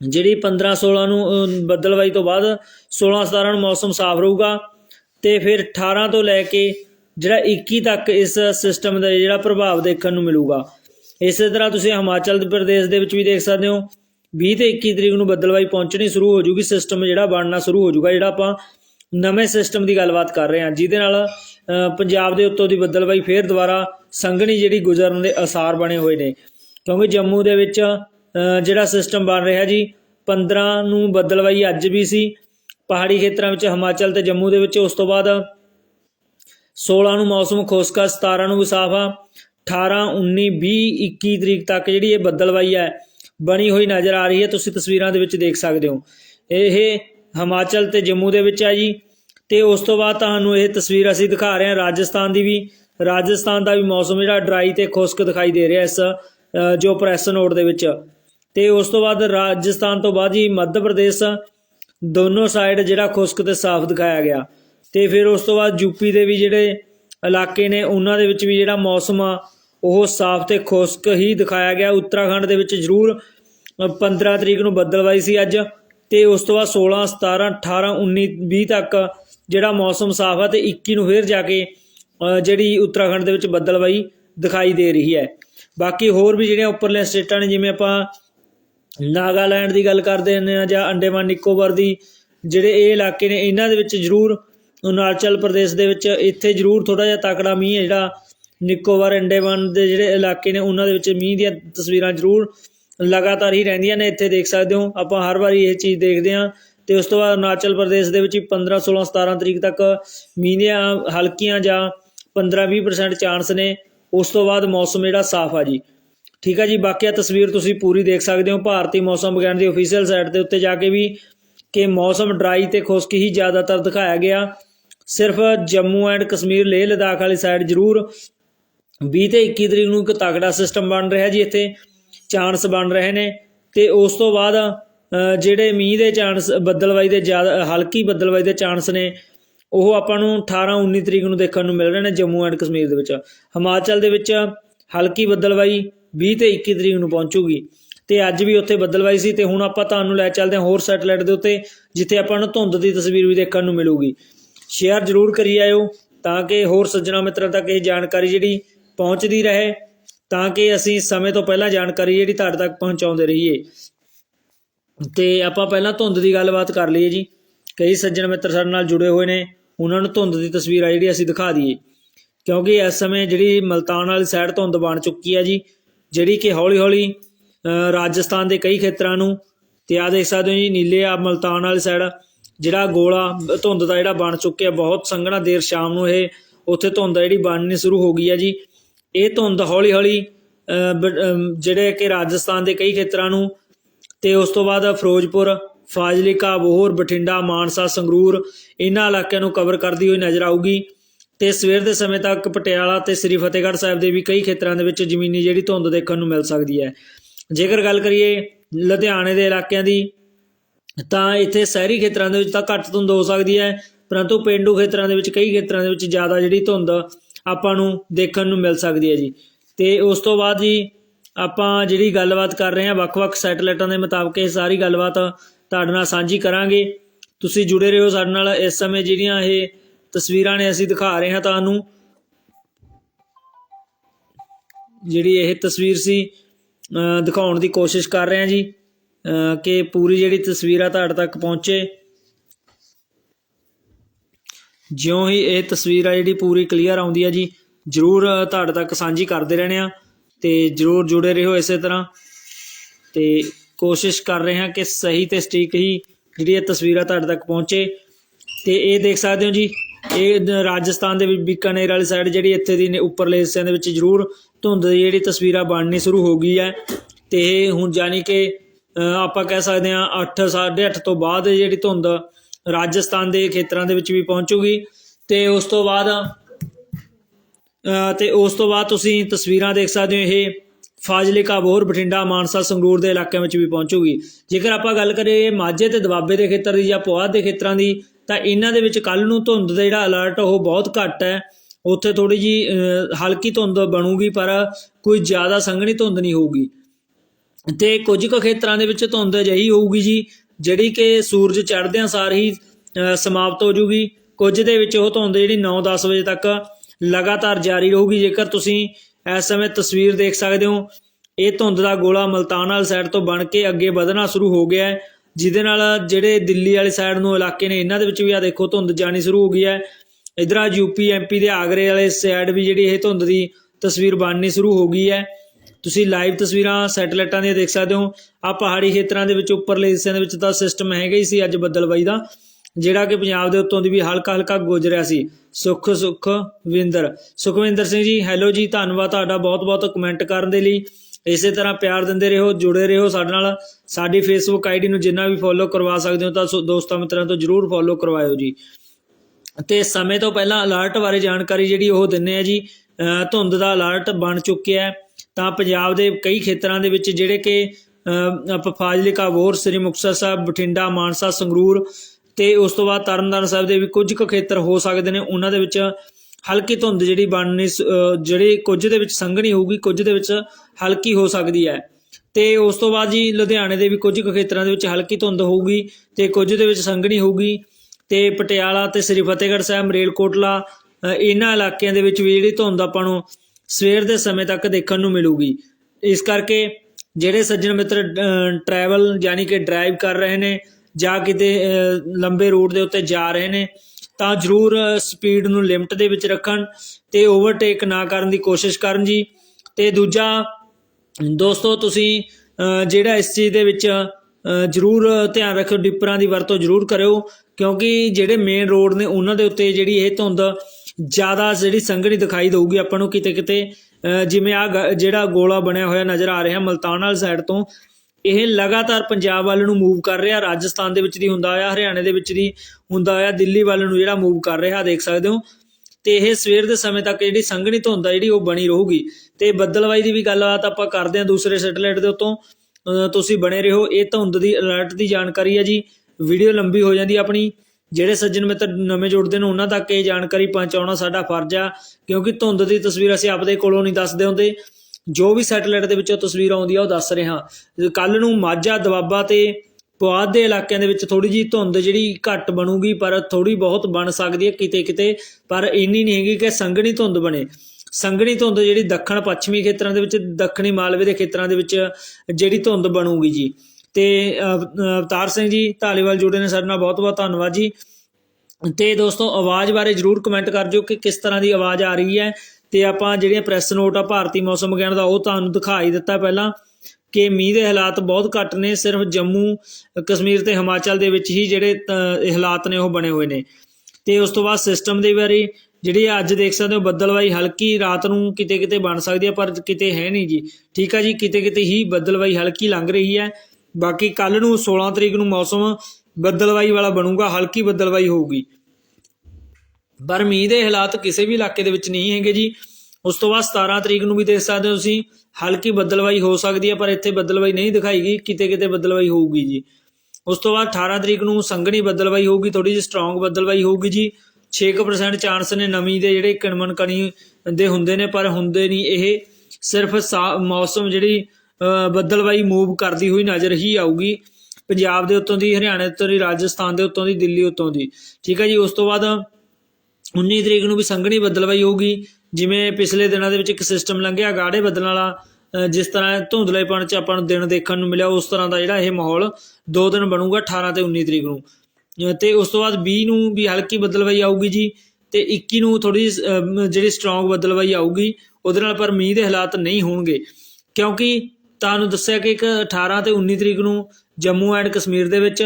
ਜਿਹੜੀ 15 16 ਨੂੰ ਅ, ਬੱਦਲਵਾਈ ਤੋਂ ਬਾਅਦ 16 17 ਨੂੰ ਮੌਸਮ ਸਾਫ਼ ਰਹੂਗਾ ਤੇ ਫਿਰ 18 ਤੋਂ ਲੈ ਕੇ ਜਿਹੜਾ 21 ਤੱਕ ਇਸ ਸਿਸਟਮ ਦਾ ਜਿਹੜਾ ਪ੍ਰਭਾਵ ਦੇਖਣ ਨੂੰ ਮਿਲੂਗਾ। ਇਸੇ ਤਰ੍ਹਾਂ ਤੁਸੀਂ ਹਿਮਾਚਲ ਪ੍ਰਦੇਸ਼ ਦੇ ਵਿੱਚ ਵੀ ਦੇਖ ਸਕਦੇ ਹੋ। 20 ਤੇ 21 ਤਰੀਕ ਨੂੰ ਬੱਦਲਵਾਈ ਪਹੁੰਚਣੀ ਸ਼ੁਰੂ ਹੋ ਜੂਗੀ ਸਿਸਟਮ ਜਿਹੜਾ ਬਣਨਾ ਸ਼ੁਰੂ ਹੋ ਜੂਗਾ, ਜਿਹੜਾ ਆਪਾਂ ਨਵੇਂ ਸਿਸਟਮ ਦੀ ਗੱਲਬਾਤ ਕਰ ਰਹੇ ਹਾਂ। ਜਿਹਦੇ ਨਾਲ ਪੰਜਾਬ ਦੇ ਉੱਤੋਂ ਦੀ ਬੱਦਲਵਾਈ ਫੇਰ ਦੁਬਾਰਾ ਸੰਘਣੀ ਜਿਹੜੀ ਗੁਜ਼ਰਨ ਦੇ ਅਸਾਰ ਬਣੇ ਹੋਏ ਨੇ। ਕਿਉਂਕਿ ਜੰਮੂ ਦੇ ਵਿੱਚ ਜਿਹੜਾ ਸਿਸਟਮ ਬਣ ਰਿਹਾ ਜੀ 15 ਨੂੰ ਬੱਦਲਵਾਈ ਅੱਜ ਵੀ ਸੀ। ਪਹਾੜੀ ਖੇਤਰਾਂ ਵਿੱਚ ਹਿਮਾਚਲ ਤੇ ਜੰਮੂ ਦੇ ਵਿੱਚ ਉਸ ਤੋਂ ਬਾਅਦ 16 ਨੂੰ ਮੌਸਮ ਖੁਸ਼ਕਾ ਆ 17 ਨੂੰ ਵੀ ਸਾਫ਼ ਆ 18 19 20 21 ਤਰੀਕ ਤੱਕ ਜਿਹੜੀ ਇਹ ਬੱਦਲਵਾਈ ਹੈ ਬਣੀ ਹੋਈ ਨਜ਼ਰ ਆ ਰਹੀ ਹੈ। ਤੁਸੀਂ ਤਸਵੀਰਾਂ ਦੇ ਵਿੱਚ ਦੇਖ ਸਕਦੇ ਹੋ। ਇਹ ਹਿਮਾਚਲ ਤੇ ਜੰਮੂ ਦੇ ਵਿੱਚ ਹੈ ਜੀ। ਤੇ ਉਸ ਤੋਂ ਬਾਅਦ ਤੁਹਾਨੂੰ ਇਹ ਤਸਵੀਰ ਅਸੀਂ ਦਿਖਾ ਰਹੇ ਹਾਂ ਰਾਜਸਥਾਨ ਦੀ ਵੀ। ਰਾਜਸਥਾਨ ਦਾ ਵੀ ਮੌਸਮ ਜਿਹੜਾ ਡਰਾਈ ਤੇ ਖੁਸ਼ਕ ਦਿਖਾਈ ਦੇ ਰਿਹਾ ਇਸ ਜੋ ਪ੍ਰੈਸ ਨੋਟ ਦੇ ਵਿੱਚ। ਤੇ ਉਸ ਤੋਂ ਬਾਅਦ ਰਾਜਸਥਾਨ ਤੋਂ ਬਾਅਦ ਜੀ ਮੱਧ ਪ੍ਰਦੇਸ਼ ਦੋਨੋਂ ਸਾਈਡ ਜਿਹੜਾ ਖੁਸ਼ਕ ਤੇ ਸਾਫ਼ ਦਿਖਾਇਆ ਗਿਆ। ਤੇ ਫਿਰ ਉਸ ਤੋਂ ਬਾਅਦ ਯੂਪੀ ਦੇ ਵੀ ਜਿਹੜੇ ਇਲਾਕੇ ਨੇ, ਉਹਨਾਂ ਦੇ ਵਿੱਚ ਵੀ ਜਿਹੜਾ ਮੌਸਮ ਆ, ਉਹ ਸਾਫ਼ ਤੇ ਖੁਸ਼ਕ ਹੀ ਦਿਖਾਇਆ ਗਿਆ। ਉੱਤਰਾਖੰਡ ਦੇ ਵਿੱਚ ਜ਼ਰੂਰ 15 ਤਰੀਕ ਨੂੰ ਬੱਦਲਵਾਈ ਸੀ ਅੱਜ, ਤੇ ਉਸ ਤੋਂ ਬਾਅਦ 16 17 18 19 20 ਤੱਕ ਜਿਹੜਾ ਮੌਸਮ ਸਾਫ਼ ਆ ਤੇ 21 ਨੂੰ ਫੇਰ ਜਾ ਕੇ ਜਿਹੜੀ ਉੱਤਰਾਖੰਡ ਦੇ ਵਿੱਚ ਬੱਦਲਵਾਈ ਦਿਖਾਈ ਦੇ ਰਹੀ ਹੈ। ਬਾਕੀ ਹੋਰ ਵੀ ਜਿਹੜੀਆਂ ਉੱਪਰਲੇ ਸਟੇਟਾਂ ਨੇ, ਜਿਵੇਂ ਆਪਾਂ ਨਾਗਾਲੈਂਡ ਦੀ ਗੱਲ ਕਰਦੇ ਨੇ ਜਾਂ ਅੰਡੇਮਾਨ ਨਿਕੋਬਰ ਦੀ, ਜਿਹੜੇ ਇਹ ਇਲਾਕੇ ਨੇ, ਇਹਨਾਂ ਦੇ ਵਿੱਚ ਜ਼ਰੂਰ ਅਰੁਣਾਚਲ ਪ੍ਰਦੇਸ਼ ਦੇ ਵਿੱਚ ਇੱਥੇ ਜ਼ਰੂਰ ਥੋੜਾ ਜਿਹਾ ਤਕੜਾ ਮੀਂਹ ਹੈ ਜਿਹੜਾ ਨਿਕੋਬਰ, ਅੰਡੇਮਾਨ ਦੇ ਜਿਹੜੇ ਇਲਾਕੇ ਨੇ, ਉਹਨਾਂ ਦੇ ਵਿੱਚ ਮੀਂਹ ਦੀਆਂ ਤਸਵੀਰਾਂ ਜ਼ਰੂਰ ਲਗਾਤਾਰ ਹੀ ਰਹਿੰਦੀਆਂ ਨੇ, ਇੱਥੇ ਦੇਖ ਸਕਦੇ ਹੋ, ਆਪਾਂ ਹਰ ਵਾਰੀ ਇਹ ਚੀਜ਼ ਦੇਖਦੇ ਹਾਂ ਤੇ ਉਸ ਤੋਂ ਬਾਅਦ ਅਰੁਣਾਚਲ ਪ੍ਰਦੇਸ਼ ਦੇ ਵਿੱਚ ਹੀ 15 16 17 ਤਰੀਕ ਤੱਕ ਮੀਂਹਾਂ ਹਲਕੀਆਂ ਜਾਂ 15-20% ਚਾਂਸ ਨੇ, ਉਸ ਤੋਂ ਬਾਅਦ ਮੌਸਮ ਜਿਹੜਾ ਸਾਫ਼ ਆ ਜੀ। ਠੀਕ ਆ ਜੀ, ਬਾਕੀ ਆ ਤਸਵੀਰ ਤੁਸੀਂ ਪੂਰੀ ਦੇਖ ਸਕਦੇ ਹੋ, ਭਾਰਤੀ ਮੌਸਮ ਵਿਗਿਆਨ ਦੀ ਅਫੀਸ਼ੀਅਲ ਸਾਈਟ ਦੇ ਉੱਤੇ ਜਾ ਕੇ ਵੀ ਕਿ ਮੌਸਮ ਡਰਾਈ ਤੇ ਖੁਸ਼ਕ ਹੀ ਜ਼ਿਆਦਾਤਰ ਦਿਖਾਇਆ ਗਿਆ। ਸਿਰਫ ਜੰਮੂ ਐਂਡ ਕਸ਼ਮੀਰ ਲੇਹ ਲਦਾਖ ਵਾਲੀ ਸਾਈਡ ਜ਼ਰੂਰ 20 ਤੇ 21 ਤਰੀਕ ਨੂੰ ਇੱਕ ਤਕੜਾ ਸਿਸਟਮ ਬਣ ਰਿਹਾ ਜੀ ਇੱਥੇ। ਚਾਂਸ ਬਣ ਰਹੇ ਨੇ ਤੇ ਉਸ ਤੋਂ ਬਾਅਦ ਜਿਹੜੇ ਮੀਂਹ ਦੇ ਚਾਂਸ, ਬੱਦਲਵਾਈ ਦੇ ਜ਼ਿਆਦਾ, ਹਲਕੀ ਬੱਦਲਵਾਈ ਦੇ ਚਾਂਸ ਨੇ, ਉਹ ਆਪਾਂ ਨੂੰ 18 19 ਤਰੀਕ ਨੂੰ ਦੇਖਣ ਨੂੰ ਮਿਲ ਰਹੇ ਨੇ ਜੰਮੂ ਐਂਡ ਕਸ਼ਮੀਰ ਦੇ ਵਿੱਚ। ਹਿਮਾਚਲ ਦੇ ਵਿੱਚ ਹਲਕੀ ਬੱਦਲਵਾਈ 20 ਤੇ 21 ਤਰੀਕ ਨੂੰ ਪਹੁੰਚੂਗੀ। ਤੇ ਅੱਜ ਵੀ ਉੱਥੇ ਬੱਦਲਵਾਈ ਸੀ ਤੇ ਹੁਣ ਆਪਾਂ ਤੁਹਾਨੂੰ ਲੈ ਚੱਲਦੇ ਹਾਂ ਹੋਰ ਸੈਟੇਲਾਈਟ ਦੇ ਉੱਤੇ, ਜਿੱਥੇ ਆਪਾਂ ਨੂੰ ਧੁੰਦ ਦੀ ਤਸਵੀਰ ਵੀ ਦੇਖਣ ਨੂੰ ਮਿਲੂਗੀ। ਸ਼ੇਅਰ ਜ਼ਰੂਰ ਕਰੀ ਆਇਓ ਤਾਂ ਕਿ ਹੋਰ ਸੱਜਣਾ ਮਿੱਤਰਾਂ ਤੱਕ ਇਹ ਜਾਣਕਾਰੀ ਜਿਹੜੀ ਪਹੁੰਚਦੀ ਰਹੇ। ਤਾਂ ਕਿ ਅਸੀਂ ਸਮੇਂ ਤੋਂ ਪਹਿਲਾਂ ਜਾਣਕਾਰੀ ਜਿਹੜੀ ਤੁਹਾਡੇ ਤੱਕ ਪਹੁੰਚਾਉਂਦੇ ਰਹੀਏ। ਤੇ ਆਪਾਂ ਪਹਿਲਾਂ ਧੁੰਦ ਦੀ ਗੱਲਬਾਤ ਕਰ ਲਈਏ ਜੀ। ਕਈ ਸੱਜਣ ਮਿੱਤਰ ਸਾਡੇ ਨਾਲ ਜੁੜੇ ਹੋਏ ਨੇ। ਉਹਨਾਂ ਨੂੰ ਧੁੰਦ ਦੀ ਤਸਵੀਰ ਆ ਜਿਹੜੀ ਅਸੀਂ ਦਿਖਾ ਦਈਏ। ਕਿਉਂਕਿ ਇਸ ਸਮੇਂ ਜਿਹੜੀ ਮਲਤਾਨ ਵਾਲੀ ਸਾਈਡ ਧੁੰਦ ਬਣ ਚੁੱਕੀ ਹੈ ਜੀ ਜਿਹੜੀ ਕਿ ਹੌਲੀ-ਹੌਲੀ ਅ, ਰਾਜਸਥਾਨ ਦੇ ਕਈ ਖੇਤਰਾਂ ਨੂੰ ਤੇ ਆ ਦੇਖ ਸਕਦੇ ਹੋ ਜੀ ਨੀਲੇ ਆ ਮਲਤਾਨ ਵਾਲੀ ਸਾਈਡ ਜਿਹੜਾ ਗੋਲਾ ਧੁੰਦ ਦਾ ਜਿਹੜਾ ਬਣ ਚੁੱਕਿਆ ਬਹੁਤ ਸੰਘਣਾ ਦੇਰ ਸ਼ਾਮ ਨੂੰ ਇਹ ਉੱਥੇ ਧੁੰਦ ਜਿਹੜੀ ਬਣਨੀ ਸ਼ੁਰੂ ਹੋ ਗਈ ਹੈ ਜੀ। ਇਹ ਧੁੰਦ ਹੌਲੀ-ਹੌਲੀ ਅ, ਜਿਹੜੇ ਕਿ ਰਾਜਸਥਾਨ ਦੇ ਕਈ ਖੇਤਰਾਂ ਨੂੰ ਤੇ ਉਸ ਤੋਂ ਬਾਅਦ ਫਿਰੋਜ਼ਪੁਰ ਫਾਜ਼ਿਲਕਾ ਬੋਹਰ ਬਠਿੰਡਾ ਮਾਨਸਾ ਸੰਗਰੂਰ ਇਹਨਾਂ ਇਲਾਕਿਆਂ ਨੂੰ ਕਵਰ ਕਰਦੀ ਹੋਈ ਨਜ਼ਰ ਆਊਗੀ। ਤੇ ਸਵੇਰ ਦੇ ਸਮੇਂ ਤੱਕ ਪਟਿਆਲਾ ਤੇ ਸ੍ਰੀ ਫਤਿਹਗੜ੍ਹ ਸਾਹਿਬ ਦੇ ਵੀ ਕਈ ਖੇਤਰਾਂ ਦੇ ਵਿੱਚ ਜ਼ਮੀਨੀ ਜਿਹੜੀ ਧੁੰਦ ਦੇਖਣ ਨੂੰ ਮਿਲ ਸਕਦੀ ਹੈ। ਜੇਕਰ ਗੱਲ ਕਰੀਏ ਲੁਧਿਆਣੇ ਦੇ ਇਲਾਕਿਆਂ ਦੀ ਤਾਂ ਇੱਥੇ ਸ਼ਹਿਰੀ ਖੇਤਰਾਂ ਦੇ ਵਿੱਚ ਤਾਂ ਘੱਟ ਧੁੰਦ ਹੋ ਸਕਦੀ ਹੈ ਪਰੰਤੂ ਪਿੰਡੂ ਖੇਤਰਾਂ ਦੇ ਵਿੱਚ ਕਈ ਖੇਤਰਾਂ ਦੇ ਵਿੱਚ ਜ਼ਿਆਦਾ ਜਿਹੜੀ ਧੁੰਦ ਆਪਾਂ ਨੂੰ ਦੇਖਣ ਨੂੰ ਮਿਲ ਸਕਦੀ ਹੈ ਜੀ। ਤੇ ਉਸ ਤੋਂ ਬਾਅਦ ਜੀ ਆਪਾਂ ਜਿਹੜੀ ਗੱਲਬਾਤ ਕਰ ਰਹੇ ਹਾਂ, ਵੱਖ-ਵੱਖ ਸੈਟਲਾਈਟਾਂ ਦੇ ਮੁਤਾਬਕ ਇਹ ਸਾਰੀ ਗੱਲਬਾਤ ਤੁਹਾਡੇ ਨਾਲ ਸਾਂਝੀ ਕਰਾਂਗੇ। ਤੁਸੀਂ ਜੁੜੇ ਰਹੋ ਸਾਡੇ ਨਾਲ ਇਸ ਸਮੇਂ ਜਿਹੜੀਆਂ ਇਹ ਤਸਵੀਰਾਂ ਨੇ ਅਸੀਂ ਦਿਖਾ ਰਹੇ ਹਾਂ ਤੁਹਾਨੂੰ। ਜਿਹੜੀ ਇਹ ਤਸਵੀਰ ਸੀ ਦਿਖਾਉਣ ਦੀ ਕੋਸ਼ਿਸ਼ ਕਰ ਰਹੇ ਹਾਂ ਜੀ ਕਿ ਪੂਰੀ ਜਿਹੜੀ ਤਸਵੀਰ ਆ ਤੁਹਾਡੇ ਤੱਕ ਪਹੁੰਚੇ। ਜਿਉਂ ਹੀ ਇਹ ਤਸਵੀਰ ਆ ਜਿਹੜੀ ਪੂਰੀ ਕਲੀਅਰ ਆਉਂਦੀ ਆ ਜੀ, ਜਰੂਰ ਤੁਹਾਡੇ ਤੱਕ ਸਾਂਝੀ ਕਰਦੇ ਰਹਿਣੇ ਆ ਤੇ ਜਰੂਰ ਜੁੜੇ ਰਹੋ ਇਸੇ ਤਰ੍ਹਾਂ। ਤੇ ਕੋਸ਼ਿਸ਼ ਕਰ ਰਹੇ ਹਾਂ ਕਿ ਸਹੀ ਤੇ ਸਟੀਕ ਹੀ ਜਿਹੜੀ ਇਹ ਤਸਵੀਰਾਂ ਤੁਹਾਡੇ ਤੱਕ ਪਹੁੰਚੇ। ਤੇ ਇਹ ਦੇਖ ਸਕਦੇ ਹੋ ਜੀ, ਇਹ ਰਾਜਸਥਾਨ ਦੇ ਬੀਕਾਨੇਰ ਵਾਲੀ ਸਾਈਡ ਜਿਹੜੀ ਇੱਥੇ ਦੀ ਉੱਪਰਲੇ ਹਿੱਸਿਆਂ ਦੇ ਵਿੱਚ ਜ਼ਰੂਰ ਧੁੰਦ ਦੀ ਜਿਹੜੀ ਤਸਵੀਰਾਂ ਬਣਨੀ ਸ਼ੁਰੂ ਹੋ ਗਈ ਹੈ ਤੇ ਇਹ ਹੁਣ ਜਾਨੀ ਕਿ ਆਪਾਂ ਕਹਿ ਸਕਦੇ ਹਾਂ 8 8:30 ਤੋਂ ਬਾਅਦ ਜਿਹੜੀ ਧੁੰਦ ਰਾਜਸਥਾਨ ਦੇ ਖੇਤਰਾਂ ਦੇ ਵਿੱਚ ਵੀ ਪਹੁੰਚੂਗੀ ਤੇ ਉਸ ਤੋਂ ਬਾਅਦ ਅ, ਤੇ ਉਸ ਤੋਂ ਬਾਅਦ ਤੁਸੀਂ ਤਸਵੀਰਾਂ ਦੇਖ ਸਕਦੇ ਹੋ ਇਹ ਫਾਜ਼ਿਲਕਾ ਬੋਹਰ ਬਠਿੰਡਾ ਮਾਨਸਾ ਸੰਗਰੂਰ ਦੇ ਇਲਾਕਿਆਂ ਵਿੱਚ ਵੀ ਪਹੁੰਚੂਗੀ। ਜੇਕਰ ਆਪਾਂ ਗੱਲ ਕਰੀਏ ਮਾਝੇ ਤੇ ਦੁਆਬੇ ਦੇ ਖੇਤਰ ਦੀ ਜਾਂ ਪੁਆਧ ਦੇ ਖੇਤਰਾਂ ਦੀ ਤਾਂ ਇਹਨਾਂ ਦੇ ਵਿੱਚ ਕੱਲ ਨੂੰ ਧੁੰਦ ਦਾ ਜਿਹੜਾ ਅਲਰਟ ਉਹ ਬਹੁਤ ਘੱਟ ਹੈ। ਉੱਥੇ ਥੋੜੀ ਜੀ ਹਲਕੀ ਧੁੰਦ ਬਣੂਗੀ ਪਰ ਕੋਈ ਜ਼ਿਆਦਾ ਸੰਘਣੀ ਧੁੰਦ ਨਹੀਂ ਹੋਊਗੀ। ਤੇ ਕੁਝ ਕੁ ਖੇਤਰਾਂ ਦੇ ਵਿੱਚ ਧੁੰਦ ਅਜਿਹੀ ਹੋਊਗੀ ਜੀ ਜਿਹੜੀ ਕਿ ਸੂਰਜ ਚੜ੍ਹਦਿਆਂ ਸਾਰ ਹੀ ਸਮਾਪਤ ਹੋ ਜੂਗੀ। ਕੁਝ ਦੇ ਵਿੱਚ ਉਹ ਧੁੰਦ ਜਿਹੜੀ 9-10 ਵਜੇ ਤੱਕ ਲਗਾਤਾਰ ਜਾਰੀ ਰਹੂਗੀ। ਜੇਕਰ ਤੁਸੀਂ ਇਸ ਸਮੇਂ ਤਸਵੀਰ ਦੇਖ ਸਕਦੇ ਹੋ, ਇਹ ਧੁੰਦ ਦਾ ਗੋਲਾ ਮਲਤਾਨ ਵਾਲੀ ਸਾਈਡ ਤੋਂ ਬਣ ਕੇ ਅੱਗੇ ਵਧਣਾ ਸ਼ੁਰੂ ਹੋ ਗਿਆ ਹੈ, ਜਿਹਦੇ ਨਾਲ ਜਿਹੜੇ ਦਿੱਲੀ ਵਾਲੀ ਸਾਈਡ ਨੂੰ ਇਲਾਕੇ ਨੇ, ਇਹਨਾਂ ਦੇ ਵਿੱਚ ਵੀ ਆ ਦੇਖੋ ਧੁੰਦ ਜਾਣੀ ਸ਼ੁਰੂ ਹੋ ਗਈ ਹੈ। ਇਧਰ ਆ ਯੂਪੀ ਐਮਪੀ ਦੇ ਆਗਰੇ ਵਾਲੇ ਸਾਈਡ ਵੀ ਜਿਹੜੀ ਇਹ ਧੁੰਦ ਦੀ ਤਸਵੀਰ ਬਣਨੀ ਸ਼ੁਰੂ ਹੋ ਗਈ ਹੈ। ਤੁਸੀਂ ਲਾਈਵ ਤਸਵੀਰਾਂ ਸੈਟੇਲਾਈਟਾਂ ਦੀਆਂ ਦੇਖ ਸਕਦੇ ਹੋ। ਆ ਪਹਾੜੀ ਖੇਤਰਾਂ ਦੇ ਵਿੱਚ ਉੱਪਰਲੇ ਹਿੱਸਿਆਂ ਦੇ ਵਿੱਚ ਤਾਂ ਸਿਸਟਮ ਹੈਗਾ ਹੀ ਸੀ ਅੱਜ ਬੱਦਲਬਾਈ ਦਾ ਜਿਹੜਾ ਕਿ ਪੰਜਾਬ ਦੇ ਉੱਤੋਂ ਦੀ ਵੀ ਹਲਕਾ ਹਲਕਾ ਗੁਜ਼ਰਿਆ ਸੀ। ਸੁਖ ਸੁਖ ਵਿੰਦਰ। ਸੁਖਵਿੰਦਰ ਸਿੰਘ ਜੀ ਹੈਲੋ ਜੀ ਧੰਨਵਾਦ ਤੁਹਾਡਾ ਬਹੁਤ ਬਹੁਤ ਕਮੈਂਟ ਕਰਨ ਦੇ ਲਈ। ਇਸੇ ਤਰ੍ਹਾਂ ਪਿਆਰ ਦਿੰਦੇ ਰਹੋ ਜੁੜੇ ਰਹੋ ਸਾਡੇ ਨਾਲ। ਸਾਡੀ ਫੇਸਬੁੱਕ ਆਈਡੀ ਨੂੰ ਜਿੰਨਾ ਵੀ ਫੋਲੋ ਕਰਵਾ ਸਕਦੇ ਹੋ ਤਾਂ ਸੋ- ਦੋਸਤਾਂ ਮਿੱਤਰਾਂ ਤੋਂ ਜਰੂਰ ਫੋਲੋ ਕਰਵਾਇਓ ਜੀ। ਤੇ ਸਮੇਂ ਤੋਂ ਪਹਿਲਾਂ ਅਲਰਟ ਬਾਰੇ ਜਾਣਕਾਰੀ ਜਿਹੜੀ ਉਹ ਦਿੰਨੇ ਆ ਜੀ ਅ, ਧੁੰਦ ਦਾ ਅਲਰਟ ਬਣ ਚੁੱਕਿਆ ਹੈ। ਤਾਂ ਪੰਜਾਬ ਦੇ ਕਈ ਖੇਤਰਾਂ ਦੇ ਵਿੱਚ ਜਿਹੜੇ ਕਿ ਅ, ਆਪਾਂ ਫਾਜ਼ਿਲਕਾ ਬੋਰ ਸ੍ਰੀ ਮੁਕਤਸਰ ਸਾਹਿਬ ਬਠਿੰਡਾ ਮਾਨਸਾ ਸੰਗਰੂਰ ਤੇ ਉਸ ਤੋਂ ਬਾਅਦ ਤਰਨਤਾਰਨ ਸਾਹਿਬ ਦੇ ਵੀ ਕੁਝ ਕੁ ਖੇਤਰ ਹੋ ਸਕਦੇ ਨੇ ਉਹਨਾਂ ਦੇ ਵਿੱਚ ਹਲਕੀ ਧੁੰਦ ਜਿਹੜੀ ਬਣਨੀ ਸ- ਕੁਝ ਦੇ ਵਿੱਚ ਸੰਘਣੀ ਹੋਊਗੀ ਕੁਝ ਦੇ ਵਿੱਚ ਹਲਕੀ ਹੋ ਸਕਦੀ ਹੈ। ਤੇ ਉਸ ਤੋਂ ਬਾਅਦ ਜੀ ਲੁਧਿਆਣੇ ਦੇ ਵੀ ਕੁਝ ਕੁ ਖੇਤਰਾਂ ਦੇ ਵਿੱਚ ਹਲਕੀ ਧੁੰਦ ਹੋਊਗੀ ਤੇ ਕੁਝ ਦੇ ਵਿੱਚ ਸੰਘਣੀ ਹੋਊਗੀ ਤੇ ਪਟਿਆਲਾ ਤੇ ਸ੍ਰੀ ਫਤਿਹਗੜ੍ਹ ਸਾਹਿਬ ਮਰੇਲਕੋਟਲਾ ਅ, ਇਹਨਾਂ ਇਲਾਕਿਆਂ ਦੇ ਵਿੱਚ ਵੀ ਜਿਹੜੀ ਧੁੰਦ ਆਪਾਂ ਨੂੰ ਸਵੇਰ ਦੇ ਸਮੇਂ ਤੱਕ ਦੇਖਣ ਨੂੰ ਮਿਲੂਗੀ। ਇਸ ਕਰਕੇ ਜਿਹੜੇ ਸੱਜਣ ਮਿੱਤਰ ਟਰੈਵਲ ਯਾਨੀ ਕਿ ਡਰਾਈਵ ਕਰ ਰਹੇ ਨੇ ਜਾਂ ਕਿਤੇ ਲੰਬੇ ਰੂਟ ਦੇ ਉੱਤੇ ਜਾ ਰਹੇ ਨੇ, ਤਾਂ ਜ਼ਰੂਰ ਸਪੀਡ ਨੂੰ ਲਿਮਟ ਦੇ ਵਿੱਚ ਰੱਖਣ ਤੇ ਓਵਰਟੇਕ ਨਾ ਕਰਨ ਦੀ ਕੋਸ਼ਿਸ਼ ਕਰਨ ਜੀ। ਤੇ ਦੂਜਾ, ਦੋਸਤੋ ਤੁਸੀਂ ਜਿਹੜਾ ਇਸ ਚੀਜ਼ ਦੇ ਵਿੱਚ ਜ਼ਰੂਰ ਧਿਆਨ ਰੱਖਿਓ ਡਿੱਪਰਾਂ ਦੀ ਵਰਤੋਂ ਜ਼ਰੂਰ ਕਰਿਓ, ਕਿਉਂਕਿ ਜਿਹੜੇ ਮੇਨ ਰੋਡ ਨੇ ਉਹਨਾਂ ਦੇ ਉੱਤੇ ਜਿਹੜੀ ਇਹ ਧੁੰਦ ਜ਼ਿਆਦਾ ਜਿਹੜੀ ਸੰਘਣੀ ਦਿਖਾਈ ਦੇਊਗੀ ਆਪਾਂ ਨੂੰ ਕਿਤੇ ਕਿਤੇ ਜਿਵੇਂ ਆ ਜਿਹੜਾ ਗੋਲਾ ਬਣਿਆ ਹੋਇਆ ਨਜ਼ਰ ਆ ਰਿਹਾ ਮਲਤਾਨ ਵਾਲੀ ਸਾਈਡ ਤੋਂ, ਇਹ ਲਗਾਤਾਰ ਪੰਜਾਬ ਵੱਲ ਨੂੰ ਮੂਵ ਕਰ ਰਿਹਾ, ਰਾਜਸਥਾਨ ਦੇ ਵਿੱਚ ਦੀ ਹੁੰਦਾ ਆ ਹਰਿਆਣੇ ਦੇ ਵਿੱਚ ਦੀ ਹੁੰਦਾ ਆ ਦਿੱਲੀ ਵੱਲ ਨੂੰ ਜਿਹੜਾ ਮੂਵ ਕਰ ਰਿਹਾ ਦੇਖ ਸਕਦੇ ਹੋ। ਤੇ ਇਹ ਸਵੇਰ ਦੇ ਸਮੇਂ ਤੱਕ ਜਿਹੜੀ ਸੰਘਣੀ ਧੁੰਦ ਆ ਜਿਹੜੀ ਉਹ ਬਣੀ ਰਹੂਗੀ। ਤੇ ਬੱਦਲਵਾਈ ਦੀ ਵੀ ਗੱਲਬਾਤ ਆਪਾਂ ਕਰਦੇ ਹਾਂ ਦੂਸਰੇ ਸੈਟੇਲਾਈਟ ਦੇ ਉੱਤੋਂ। ਤੁਸੀਂ ਬਣੇ ਰਹੋ, ਇਹ ਧੁੰਦ ਦੀ ਅਲਰਟ ਦੀ ਜਾਣਕਾਰੀ ਹੈ ਜੀ। ਵੀਡੀਓ ਲੰਬੀ ਹੋ ਜਾਂਦੀ ਆਪਣੀ। ਜਿਹੜੇ ਸੱਜਣ ਮਿੱਤਰ ਨਵੇਂ ਜੁੜਦੇ ਨੇ, ਉਹਨਾਂ ਤੱਕ ਇਹ ਜਾਣਕਾਰੀ ਪਹੁੰਚਾਉਣਾ ਸਾਡਾ ਫਰਜ਼ ਆ, ਕਿਉਂਕਿ ਧੁੰਦ ਦੀ ਤਸਵੀਰ ਅਸੀਂ ਆਪਦੇ ਕੋਲੋਂ ਨਹੀਂ ਦੱਸਦੇ ਹੁੰਦੇ। ਜੋ ਵੀ ਸੈਟੇਲਾਈਟ ਦੇ ਵਿੱਚੋਂ ਤਸਵੀਰ ਆਉਂਦੀ ਆ, ਉਹ ਦੱਸ ਰਹੇ। ਕੱਲ ਨੂੰ ਮਾਝਾ, ਦਵਾਬਾ ਤੇ ਪੁਆਧ ਦੇ ਇਲਾਕਿਆਂ ਦੇ ਵਿੱਚ ਥੋੜੀ ਜੀ ਧੁੰਦ ਜਿਹੜੀ ਘੱਟ ਬਣੂਗੀ, ਪਰ ਥੋੜੀ ਬਹੁਤ ਬਣ ਸਕਦੀ ਹੈ ਕਿਤੇ ਕਿਤੇ ਪਰ ਇੰਨੀ ਨਹੀਂ ਹੈਗੀ ਕਿ ਸੰਘਣੀ ਧੁੰਦ ਬਣੇ। ਸੰਘਣੀ ਧੁੰਦ ਜਿਹੜੀ ਦੱਖਣ ਪੱਛਮੀ ਖੇਤਰਾਂ ਦੇ ਵਿੱਚ, ਦੱਖਣੀ ਮਾਲਵੇ ਦੇ ਖੇਤਰਾਂ ਦੇ ਵਿੱਚ ਜਿਹੜੀ ਧੁੰਦ ਬਣੂਗੀ ਜੀ। ਅਤੇ ਅਵਤਾਰ ਸਿੰਘ ਜੀ ਧਾਲੀਵਾਲ ਜੁੜੇ ਨੇ ਸਾਡੇ ਨਾਲ, ਬਹੁਤ ਬਹੁਤ ਧੰਨਵਾਦ ਜੀ। ਅਤੇ ਦੋਸਤੋ, ਆਵਾਜ਼ ਬਾਰੇ ਜਰੂਰ ਕਮੈਂਟ ਕਰ ਜਿਓ ਕਿ ਕਿਸ ਤਰ੍ਹਾਂ ਦੀ ਆਵਾਜ਼ ਆ ਰਹੀ ਹੈ। ਤੇ ਆਪਾਂ ਜਿਹੜੀਆਂ ਪ੍ਰੈਸ ਨੋਟ ਆ ਭਾਰਤੀ ਮੌਸਮ ਵਿਗਿਆਨ ਦਾ, ਉਹ ਤੁਹਾਨੂੰ ਦਿਖਾਈ ਦਿੱਤਾ ਪਹਿਲਾਂ ਕਿ ਮੀਂਹ ਦੇ ਹਾਲਾਤ ਬਹੁਤ ਘੱਟ ਨੇ, ਸਿਰਫ ਜੰਮੂ, ਕਸ਼ਮੀਰ ਤੇ ਹਿਮਾਚਲ ਦੇ ਵਿੱਚ ਹੀ ਜਿਹੜੇ ਇਹ ਹਾਲਾਤ ਨੇ, ਉਹ ਬਣੇ ਹੋਏ ਨੇ। ਤੇ ਉਸ ਤੋਂ ਬਾਅਦ ਸਿਸਟਮ ਦੇ ਬਾਰੇ, ਜਿਹੜੀ ਅੱਜ ਦੇਖ ਸਕਦੇ ਹੋ, ਬੱਦਲਵਾਈ ਹਲਕੀ ਰਾਤ ਨੂੰ ਕਿਤੇ ਕਿਤੇ ਬਣ ਸਕਦੀ ਹੈ, ਪਰ ਕਿਤੇ ਹੈ ਨਹੀਂ ਜੀ। ਠੀਕ ਆ ਜੀ ਕਿਤੇ ਕਿਤੇ ਹੀ ਬੱਦਲਵਾਈ ਹਲਕੀ ਲੰਘ ਰਹੀ ਹੈ। ਬਾਕੀ ਕੱਲ ਨੂੰ 16 ਤਰੀਕ ਨੂੰ ਮੌਸਮ ਬੱਦਲਵਾਈ ਵਾਲਾ ਬਣੂਗਾ, ਹਲਕੀ ਬੱਦਲਵਾਈ ਹੋਊਗੀ। ਪਰ ਮੀਂਹ ਦੇ ਹਾਲਾਤ ਕਿਸੇ ਵੀ ਇਲਾਕੇ ਦੇ ਵਿੱਚ ਨਹੀਂ ਹੈਗੇ ਜੀ। ਉਸ ਤੋਂ ਬਾਅਦ 17 ਤਰੀਕ ਨੂੰ ਵੀ ਦੇਖ ਸਕਦੇ ਹੋ ਤੁਸੀਂ, ਹਲਕੀ ਬੱਦਲਵਾਈ ਹੋ ਸਕਦੀ ਹੈ, ਪਰ ਇੱਥੇ ਬੱਦਲਵਾਈ ਨਹੀਂ ਦਿਖਾਈ ਗਈ ਕਿਤੇ ਕਿਤੇ ਬੱਦਲਵਾਈ ਹੋਊਗੀ ਜੀ। ਉਸ ਤੋਂ ਬਾਅਦ 18 ਤਰੀਕ ਨੂੰ ਸੰਘਣੀ ਬੱਦਲਵਾਈ ਹੋਊਗੀ ਥੋੜੀ ਜਿਹੀ ਸਟਰੋਂਗ ਬੱਦਲਵਾਈ ਹੋਊਗੀ ਜੀ। 6% ਚਾਂਸ ਨੇ ਨਮੀ ਦੇ ਜਿਹੜੇ ਕਿਣਮਣ ਕਣੀ ਦੇ ਹੁੰਦੇ ਨੇ, ਪਰ ਹੁੰਦੇ ਨਹੀਂ ਇਹ। ਸਿਰਫ ਸਾ- ਮੌਸਮ ਜਿਹੜੀ ਅ, ਬੱਦਲਵਾਈ ਮੂਵ ਕਰਦੀ ਹੋਈ ਨਜ਼ਰ ਹੀ ਆਊਗੀ ਪੰਜਾਬ ਦੇ ਉੱਤੋਂ ਦੀ ਹਰਿਆਣਾ ਉੱਤੋਂ ਦੀ ਰਾਜਸਥਾਨ ਦੇ ਉੱਤੋਂ ਦੀ ਦਿੱਲੀ ਉੱਤੋਂ ਦੀ। ਠੀਕ ਹੈ ਜੀ ਉਸ ਤੋਂ ਬਾਅਦ 19 ਤਰੀਕ ਨੂੰ ਵੀ ਸੰਘਣੀ ਬੱਦਲਵਾਈ ਹੋਊਗੀ ਜਿਵੇਂ ਪਿਛਲੇ ਦਿਨਾਂ ਦੇ ਵਿੱਚ ਇੱਕ ਸਿਸਟਮ ਲੰਘਿਆ ਗਾੜੇ ਬੱਦਲਾਂ ਵਾਲਾ ਜਿਸ ਤਰ੍ਹਾਂ ਧੁੰਦਲੇਪਣ ਚ ਆਪਾਂ ਨੂੰ ਦਿਨ ਦੇਖਣ ਨੂੰ ਮਿਲਿਆ ਉਸ ਤਰ੍ਹਾਂ ਦਾ ਜਿਹੜਾ ਇਹ ਮਾਹੌਲ ਦੋ ਦਿਨ ਬਣੂਗਾ 18 ਤੇ 19 ਤਰੀਕ ਨੂੰ। ਤੇ ਉਸ ਤੋਂ ਬਾਅਦ 20 ਨੂੰ ਵੀ ਹਲਕੀ ਬੱਦਲਵਾਈ ਆਊਗੀ ਜੀ ਤੇ 21 ਨੂੰ ਥੋੜੀ ਜਿਹੜੀ ਸਟਰੋਂਗ ਬੱਦਲਵਾਈ ਆਊਗੀ ਉਹਦੇ ਨਾਲ ਪਰ ਮੀਂਹ ਦੇ ਹਾਲਾਤ ਨਹੀਂ ਹੋਣਗੇ ਕਿਉਂਕਿ ਤੁਹਾਨੂੰ ਦੱਸਿਆ ਕਿ ਇੱਕ 18 ਤੇ 19 ਤਰੀਕ ਨੂੰ ਜੰਮੂ ਐਂਡ ਕਸ਼ਮੀਰ ਦੇ ਵਿੱਚ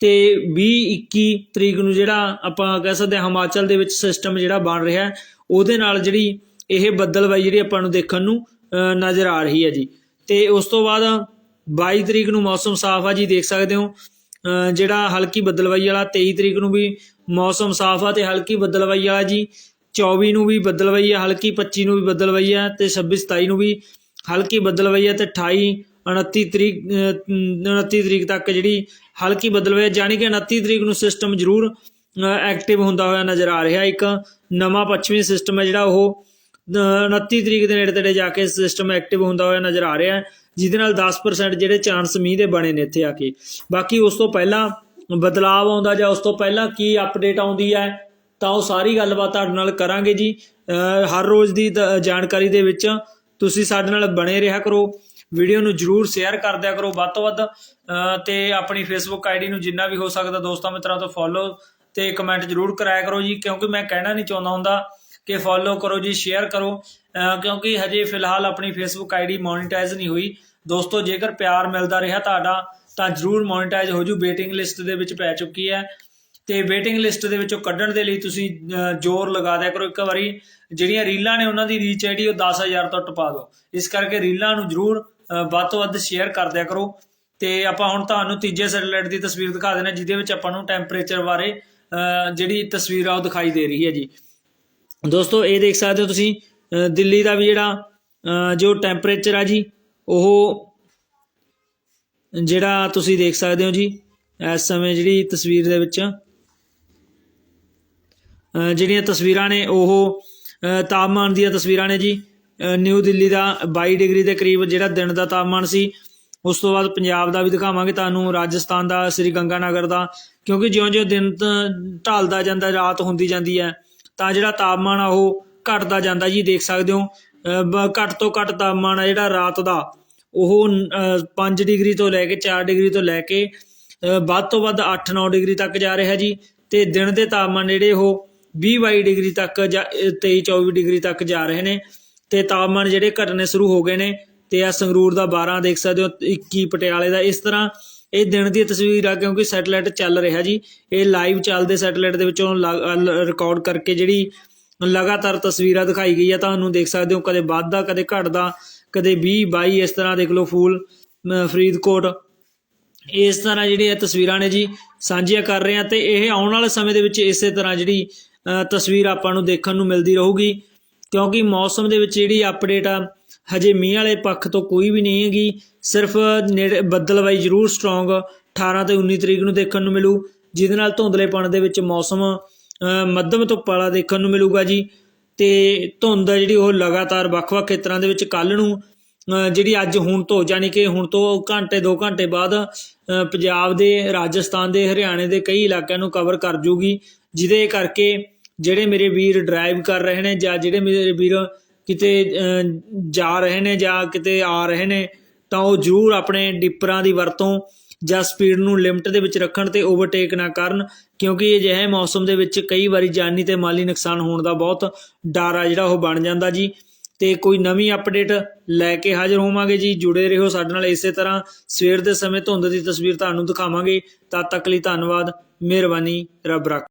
ਤੇ 20 21 ਤਰੀਕ ਨੂੰ ਜਿਹੜਾ ਆਪਾਂ ਕਹਿ ਸਕਦੇ ਹਾਂ ਹਿਮਾਚਲ ਦੇ ਵਿੱਚ ਸਿਸਟਮ ਜਿਹੜਾ ਬਣ ਰਿਹਾ ਉਹਦੇ ਨਾਲ ਜਿਹੜੀ ਇਹ ਬੱਦਲਬਾਈ ਜਿਹੜੀ ਆਪਾਂ ਨੂੰ ਦੇਖਣ ਨੂੰ ਨਜ਼ਰ ਆ ਰਹੀ ਹੈ ਜੀ। ਤੇ ਉਸ ਤੋਂ ਬਾਅਦ 22 ਤਰੀਕ ਨੂੰ ਮੌਸਮ ਸਾਫ਼ ਆ ਜੀ, ਦੇਖ ਸਕਦੇ ਹੋ। ਜਿਹੜਾ ਹਲਕੀ ਬੱਦਲਵਾਈ ਵਾਲਾ 23 ਤਰੀਕ ਨੂੰ ਵੀ ਮੌਸਮ ਸਾਫ਼ ਆ ਤੇ ਹਲਕੀ ਬੱਦਲਵਾਈ ਵਾਲਾ ਜੀ 24 ਨੂੰ ਵੀ ਬੱਦਲਵਾਈ ਆ, ਹਲਕੀ 25 ਨੂੰ ਵੀ ਬੱਦਲਵਾਈ ਆ ਤੇ 26 27 ਨੂੰ ਵੀ ਹਲਕੀ ਬੱਦਲਵਾਈ ਹੈ ਤੇ 28 29 ਤਰੀਕ ਅ, 29 ਤਰੀਕ ਤੱਕ ਜਿਹੜੀ ਹਲਕੀ ਬੱਦਲਵਾਈ ਹੈ ਜਾਣੀ ਕਿ 29 ਤਰੀਕ ਨੂੰ ਸਿਸਟਮ ਜ਼ਰੂਰ ਐਕਟਿਵ ਹੁੰਦਾ ਹੋਇਆ ਨਜ਼ਰ ਆ ਰਿਹਾ ਇੱਕ ਨਵਾਂ ਪੱਛਮੀ ਸਿਸਟਮ ਹੈ ਜਿਹੜਾ ਉਹ ਅ, 29 ਤਰੀਕ ਦੇ ਨੇੜੇ ਤੇੜੇ ਜਾ ਕੇ ਸਿਸਟਮ ਐਕਟਿਵ ਹੁੰਦਾ ਹੋਇਆ ਨਜ਼ਰ ਆ ਰਿਹਾ ਜਿਹਦੇ ਨਾਲ 10% ਜਿਹੜੇ ਚਾਂਸ ਮੀਂਹ ਦੇ ਬਣੇ ਨੇ ਇੱਥੇ ਆ ਕੇ। ਬਾਕੀ ਉਸ ਤੋਂ ਪਹਿਲਾਂ ਬਦਲਾਅ ਆਉਂਦਾ ਜਾਂ ਉਸ ਤੋਂ ਪਹਿਲਾਂ ਕੀ ਅਪਡੇਟ ਆਉਂਦੀ ਹੈ ਤਾਂ ਉਹ ਸਾਰੀ ਗੱਲਬਾਤ ਤੁਹਾਡੇ ਨਾਲ ਕਰਾਂਗੇ ਜੀ। ਹਰ ਰੋਜ਼ ਦੀ ਜਾਣਕਾਰੀ ਦੇ ਵਿੱਚ ਤੁਸੀਂ ਸਾਡੇ ਨਾਲ ਬਣੇ ਰਿਹਾ ਕਰੋ। ਵੀਡੀਓ ਨੂੰ ਜਰੂਰ ਸ਼ੇਅਰ ਕਰ ਦਿਆ ਕਰੋ ਵੱਧ ਤੋਂ ਵੱਧ। ਤੇ ਆਪਣੀ ਫੇਸਬੁੱਕ ਆਈਡੀ ਨੂੰ ਜਿੰਨਾ ਵੀ ਹੋ ਸਕਦਾ ਦੋਸਤਾਂ ਮਿੱਤਰਾਂ ਤੋਂ ਫੋਲੋ ਤੇ ਕਮੈਂਟ ਜਰੂਰ ਕਰਾਇਆ ਕਰੋ ਜੀ। ਕਿਉਂਕਿ ਮੈਂ ਕਹਿਣਾ ਨਹੀਂ ਚਾਹੁੰਦਾ ਹੁੰਦਾ ਕਿ ਫੋਲੋ ਕਰੋ ਜੀ ਸ਼ੇਅਰ ਕਰੋ। ਕਿਉਂਕਿ ਹਜੇ ਫਿਲਹਾਲ ਆਪਣੀ ਫੇਸਬੁੱਕ ਆਈਡੀ ਮੋਨੇਟਾਈਜ਼ ਨਹੀਂ ਹੋਈ। ਦੋਸਤੋ, ਜੇਕਰ ਪਿਆਰ ਮਿਲਦਾ ਰਿਹਾ ਤੁਹਾਡਾ, ਤਾਂ ਜਰੂਰ ਮੋਨੇਟਾਈਜ਼ ਹੋ ਜੂ। ਵੇਟਿੰਗ ਲਿਸਟ ਦੇ ਵਿੱਚ ਪੈ ਚੁੱਕੀ ਹੈ। ਤੇ ਵੇਟਿੰਗ ਲਿਸਟ ਦੇ ਵਿੱਚੋਂ ਕੱਢਣ ਦੇ ਲਈ ਤੁਸੀਂ ਜ਼ੋਰ ਲਗਾ ਦਿਆ ਕਰੋ ਇੱਕ ਵਾਰੀ। ਜਿਹੜੀਆਂ ਰੀਲਾਂ ਨੇ ਉਹਨਾਂ ਦੀ ਰੀਚ ਜਿਹੜੀ ਉਹ 10000 ਤੋਂ ਟਪਾ ਦਿਓ। ਇਸ ਕਰਕੇ ਰੀਲਾਂ ਨੂੰ ਜ਼ਰੂਰ ਵੱਧ ਤੋਂ ਵੱਧ ਸ਼ੇਅਰ ਕਰ ਦਿਆ ਕਰੋ। ਤੇ ਆਪਾਂ ਹੁਣ ਤੁਹਾਨੂੰ ਤੀਜੇ ਸੈਟੇਲਾਈਟ ਦੀ ਤਸਵੀਰ ਦਿਖਾ ਦੇਣਾ, ਜਿਹਦੇ ਵਿੱਚ ਆਪਾਂ ਨੂੰ ਟੈਂਪਰੇਚਰ ਬਾਰੇ ਜਿਹੜੀ ਤਸਵੀਰ ਆ ਉਹ ਦਿਖਾਈ ਦੇ ਰਹੀ ਹੈ ਜੀ। ਦੋਸਤੋ, ਇਹ ਦੇਖ ਸਕਦੇ ਹੋ ਤੁਸੀਂ ਦਿੱਲੀ ਦਾ ਵੀ ਜਿਹੜਾ ਜੋ ਟੈਂਪਰੇਚਰ ਆ ਜੀ, ਉਹ ਜਿਹੜਾ ਤੁਸੀਂ ਦੇਖ ਸਕਦੇ ਹੋ ਜੀ, ਇਸ ਸਮੇਂ ਜਿਹੜੀ ਤਸਵੀਰ ਦੇ ਵਿੱਚ ਜਿਹੜੀਆਂ ਤਸਵੀਰਾਂ ਨੇ ਉਹ ਤਾਪਮਾਨ ਦੀਆਂ ਤਸਵੀਰਾਂ ਨੇ ਜੀ। ਨਿਊ ਦਿੱਲੀ ਦਾ 22 ਡਿਗਰੀ ਦੇ ਕਰੀਬ ਜਿਹੜਾ ਦਿਨ ਦਾ ਤਾਪਮਾਨ ਸੀ, ਉਸ ਤੋਂ ਬਾਅਦ ਪੰਜਾਬ ਦਾ ਵੀ ਦਿਖਾਵਾਂਗੇ। ਤੁਹਾਨੂੰ ਰਾਜਸਥਾਨ ਦਾ, ਸ੍ਰੀ ਗੰਗਾ ਨਗਰ ਦਾ, ਕਿਉਂਕਿ ਜਿਉਂ-ਜਿਉਂ ਦਿਨ ਤ- ਢਲਦਾ ਜਾਂਦਾ, ਰਾਤ ਹੁੰਦੀ ਜਾਂਦੀ ਹੈ, ਤਾਂ ਜਿਹੜਾ ਤਾਪਮਾਨ ਆ ਉਹ ਘਟਦਾ ਜਾਂਦਾ ਜੀ, ਦੇਖ ਸਕਦੇ ਹੋ। ਬ- ਘੱਟ ਤੋਂ ਘੱਟ ਤਾਪਮਾਨ ਆ ਜਿਹੜਾ ਰਾਤ ਦਾ, ਉਹ 5 ਡਿਗਰੀ ਤੋਂ ਲੈ ਕੇ 4 ਡਿਗਰੀ ਤੋਂ ਲੈ ਕੇ ਵੱਧ ਤੋਂ ਵੱਧ 8-9 ਡਿਗਰੀ ਤੱਕ ਜਾ ਰਿਹਾ ਜੀ। ਤੇ ਦਿਨ ਦੇ ਤਾਪਮਾਨ ਜਿਹੜੇ ਉਹ ਵੀਹ ਬਾਈ ਡਿਗਰੀ ਤੱਕ ਜਾਂ 23-24 ਡਿਗਰੀ ਤੱਕ ਜਾ ਰਹੇ ਨੇ ਤੇ ਤਾਪਮਾਨ ਜਿਹੜੇ ਘਟਨੇ ਸ਼ੁਰੂ ਹੋ ਗਏ ਨੇ ਤੇ ਆ ਸੰਗਰੂਰ ਦਾ 12 ਦੇਖ ਸਕਦੇ ਹੋ 21 ਪਟਿਆਲੇ ਦਾ। ਇਸ ਤਰ੍ਹਾਂ ਇਹ ਦਿਨ ਦੀ ਤਸਵੀਰ ਆ ਕਿਉਂਕਿ ਸੈਟੇਲਾਈਟ ਚੱਲ ਰਿਹਾ ਜੀ। ਇਹ ਲਾਈਵ ਚੱਲਦੇ ਸੈਟੇਲਾਈਟ ਦੇ ਵਿੱਚੋਂ ਰਿਕਾਰਡ ਕਰਕੇ ਜਿਹੜੀ ਲਗਾਤਾਰ ਤਸਵੀਰਾਂ ਦਿਖਾਈ ਗਈ ਆ, ਤੁਹਾਨੂੰ ਦੇਖ ਸਕਦੇ ਹੋ, ਕਦੇ ਵੱਧਦਾ ਕਦੇ ਘਟਦਾ, ਕਦੇ 20 22 ਇਸ ਤਰ੍ਹਾਂ ਦੇਖ ਲਓ ਫੂਲ ਅਮ ਫਰੀਦਕੋਟ। ਇਸ ਤਰ੍ਹਾਂ ਜਿਹੜੀਆਂ ਤਸਵੀਰਾਂ ਨੇ ਜੀ, ਸਾਂਝੀਆਂ ਕਰ ਰਹੇ ਹਾਂ ਤੇ ਇਹ ਆਉਣ ਵਾਲੇ ਸਮੇਂ ਦੇ ਵਿੱਚ ਇਸੇ ਤਰ੍ਹਾਂ ਜਿਹੜੀ ਤਸਵੀਰ ਆਪਾਂ ਨੂੰ ਦੇਖਣ ਨੂੰ ਮਿਲਦੀ ਰਹੂਗੀ, ਕਿਉਂਕਿ ਮੌਸਮ ਦੇ ਵਿੱਚ ਜਿਹੜੀ ਅਪਡੇਟ ਆ, ਹਜੇ ਮੀਂਹ ਵਾਲੇ ਪੱਖ ਤੋਂ ਕੋਈ ਵੀ ਨਹੀਂ ਹੈਗੀ, ਸਿਰਫ ਨੇੜੇ ਬੱਦਲਵਾਈ ਜ਼ਰੂਰ ਸਟਰੋਂਗ 18 ਤੇ 19 ਤਰੀਕ ਨੂੰ ਦੇਖਣ ਨੂੰ ਮਿਲੂ, ਜਿਹਦੇ ਨਾਲ ਧੁੰਦਲੇਪਣ ਦੇ ਵਿੱਚ ਮੌਸਮ ਮੱਧਮ ਤੋਂ ਪਾਲਾ ਦੇਖਣ ਨੂੰ ਮਿਲੂਗਾ ਜੀ, ਤੇ ਧੁੰਦ ਆ ਜਿਹੜੀ ਉਹ ਲਗਾਤਾਰ ਵੱਖ-ਵੱਖ ਖੇਤਰਾਂ ਦੇ ਵਿੱਚ ਕੱਲ ਨੂੰ ਜਿਹੜੀ ਅੱਜ ਹੁਣ ਤੋਂ ਯਾਨੀ ਕਿ ਹੁਣ ਤੋਂ ਘੰਟੇ 2 ਘੰਟੇ ਬਾਅਦ ਪੰਜਾਬ ਦੇ, ਰਾਜਸਥਾਨ ਦੇ, ਹਰਿਆਣੇ ਦੇ ਕਈ ਇਲਾਕਿਆਂ ਨੂੰ ਕਵਰ ਕਰ ਜੂਗੀ, ਜਿਹਦੇ ਕਰਕੇ ਜਿਹੜੇ ਮੇਰੇ ਵੀਰ ਡਰਾਈਵ ਕਰ ਰਹੇ ਨੇ ਜਾਂ ਜਿਹੜੇ ਮੇਰੇ ਵੀਰ ਕਿਤੇ ਜਾ ਰਹੇ ਨੇ ਜਾਂ ਕਿਤੇ ਆ ਰਹੇ ਨੇ, ਤਾਂ ਉਹ ਜ਼ਰੂਰ ਆਪਣੇ ਡਿੱਪਰਾਂ ਦੀ ਵਰਤੋਂ ਜਾਂ ਸਪੀਡ ਨੂੰ ਲਿਮਟ ਦੇ ਵਿੱਚ ਰੱਖਣ ਤੇ ਓਵਰਟੇਕ ਨਾ ਕਰਨ, ਕਿਉਂਕਿ ਅਜਿਹੇ ਮੌਸਮ ਦੇ ਵਿੱਚ ਕਈ ਵਾਰੀ ਜਾਨੀ ਤੇ ਮਾਲੀ ਨੁਕਸਾਨ ਹੋਣ ਦਾ ਬਹੁਤ ਡਰ ਆ ਜਿਹੜਾ ਉਹ ਬਣ ਜਾਂਦਾ ਜੀ। ਤੇ ਕੋਈ ਨਵੀਂ ਅਪਡੇਟ ਲੈ ਕੇ ਹਾਜ਼ਰ ਹੋਵਾਂਗੇ ਜੀ। ਜੁੜੇ ਰਹੋ ਸਾਡੇ ਨਾਲ ਇਸੇ ਤਰ੍ਹਾਂ। ਸਵੇਰ ਦੇ ਸਮੇਂ ਧੁੰਦ ਦੀ ਤਸਵੀਰ ਤੁਹਾਨੂੰ ਦਿਖਾਵਾਂਗੇ। ਤਦ ਤੱਕ ਲਈ ਧੰਨਵਾਦ। ਮਿਹਰਬਾਨੀ। ਰੱਬ ਰੱਖ।